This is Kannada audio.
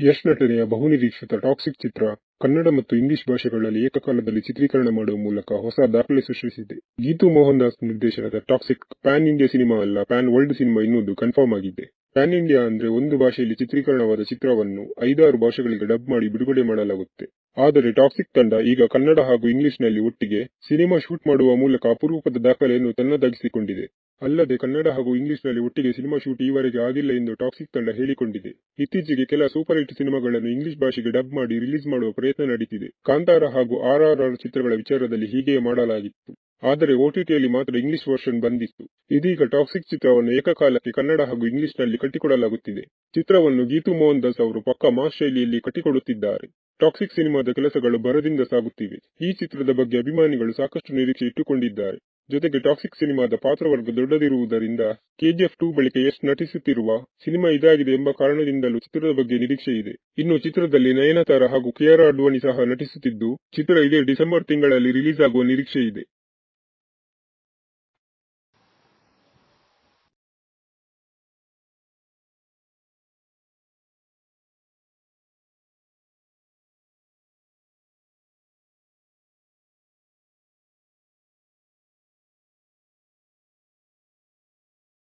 ಯಶ್ ನಟನೆಯ ಬಹುನಿರೀಕ್ಷಿತ ಟಾಕ್ಸಿಕ್ ಚಿತ್ರ, ಕನ್ನಡ ಮತ್ತು ಇಂಗ್ಲಿಷ್ ಭಾಷೆಗಳಲ್ಲಿ ಏಕಕಾಲದಲ್ಲಿ ಚಿತ್ರೀಕರಣ ಮಾಡುವ ಮೂಲಕ ಹೊಸ ದಾಖಲೆ ಸೃಷ್ಟಿಸಿದೆ. ಗೀತು ಮೋಹನ್ ದಾಸ್ ನಿರ್ದೇಶನದ ಟಾಕ್ಸಿಕ್ ಪ್ಯಾನ್ ಇಂಡಿಯಾ ಸಿನಿಮಾ ಅಲ್ಲ, ಪ್ಯಾನ್ ವರ್ಲ್ಡ್ ಸಿನಿಮಾ ಎನ್ನುವುದು ಕನ್ಫರ್ಮ್ ಆಗಿದೆ. ಪ್ಯಾನ್ ಇಂಡಿಯಾ ಅಂದ್ರೆ ಒಂದು ಭಾಷೆಯಲ್ಲಿ ಚಿತ್ರೀಕರಣವಾದ ಚಿತ್ರವನ್ನು ಐದಾರು ಭಾಷೆಗಳಿಗೆ ಡಬ್ ಮಾಡಿ ಬಿಡುಗಡೆ ಮಾಡಲಾಗುತ್ತೆ. ಆದರೆ ಟಾಕ್ಸಿಕ್ ತಂಡ ಈಗ ಕನ್ನಡ ಹಾಗೂ ಇಂಗ್ಲಿಷ್ನಲ್ಲಿ ಒಟ್ಟಿಗೆ ಸಿನಿಮಾ ಶೂಟ್ ಮಾಡುವ ಮೂಲಕ ಅಪರೂಪದ ದಾಖಲೆಯನ್ನು ತನ್ನದಾಗಿಸಿಕೊಂಡಿದೆ. ಅಲ್ಲದೆ ಕನ್ನಡ ಹಾಗೂ ಇಂಗ್ಲಿಷ್ನಲ್ಲಿ ಒಟ್ಟಿಗೆ ಸಿನಿಮಾ ಶೂಟ್ ಈವರೆಗೆ ಆಗಿಲ್ಲ ಎಂದು ಟಾಕ್ಸಿಕ್ ತಂಡ ಹೇಳಿಕೊಂಡಿದೆ. ಇತ್ತೀಚೆಗೆ ಕೆಲ ಸೂಪರ್ ಹಿಟ್ ಸಿನಿಮಾಗಳನ್ನು ಇಂಗ್ಲಿಷ್ ಭಾಷೆಗೆ ಡಬ್ ಮಾಡಿ ರಿಲೀಸ್ ಮಾಡುವ ಪ್ರಯತ್ನ ನಡೀತಿದೆ ಕಾಂತಾರ ಹಾಗೂ ಆರ್ ಚಿತ್ರಗಳ ವಿಚಾರದಲ್ಲಿ ಹೀಗೆಯೇ ಮಾಡಲಾಗಿತ್ತು. ಆದರೆ ಓಟಿಟಿಯಲ್ಲಿ ಮಾತ್ರ ಇಂಗ್ಲಿಷ್ ವರ್ಷನ್ ಬಂದಿತ್ತು. ಇದೀಗ ಟಾಕ್ಸಿಕ್ ಚಿತ್ರವನ್ನು ಏಕಕಾಲಕ್ಕೆ ಕನ್ನಡ ಹಾಗೂ ಇಂಗ್ಲಿಷ್ನಲ್ಲಿ ಕಟ್ಟಿಕೊಡಲಾಗುತ್ತಿದೆ. ಚಿತ್ರವನ್ನು ಗೀತು ಮೋಹನ್ ದಾಸ್ ಅವರು ಪಕ್ಕ ಮಾಸ್ ಶೈಲಿಯಲ್ಲಿ ಕಟ್ಟಿಕೊಡುತ್ತಿದ್ದಾರೆ. ಟಾಕ್ಸಿಕ್ ಸಿನಿಮಾದ ಕೆಲಸಗಳು ಭರದಿಂದ ಸಾಗುತ್ತಿವೆ. ಈ ಚಿತ್ರದ ಬಗ್ಗೆ ಅಭಿಮಾನಿಗಳು ಸಾಕಷ್ಟು ನಿರೀಕ್ಷೆ ಇಟ್ಟುಕೊಂಡಿದ್ದಾರೆ. ಜೊತೆಗೆ ಟಾಕ್ಸಿಕ್ ಸಿನಿಮಾದ ಪಾತ್ರವರ್ಗ ದೊಡ್ಡದಿರುವುದರಿಂದ ಕೆಜಿಎಫ್ ಟೂ ಬಳಿಕ ಯಶ್ ನಟಿಸುತ್ತಿರುವ ಸಿನಿಮಾ ಇದಾಗಿದೆ ಎಂಬ ಕಾರಣದಿಂದಲೂ ಚಿತ್ರದ ಬಗ್ಗೆ ನಿರೀಕ್ಷೆ ಇದೆ. ಇನ್ನು ಚಿತ್ರದಲ್ಲಿ ನಯನತಾರ ಹಾಗೂ ಕೆಆರ್ ಅಡ್ವಾಣಿ ಸಹ ನಟಿಸುತ್ತಿದ್ದು, ಚಿತ್ರ ಇದೇ ಡಿಸೆಂಬರ್ ತಿಂಗಳಲ್ಲಿ ರಿಲೀಸ್ ಆಗುವ ನಿರೀಕ್ಷೆ ಇದೆ.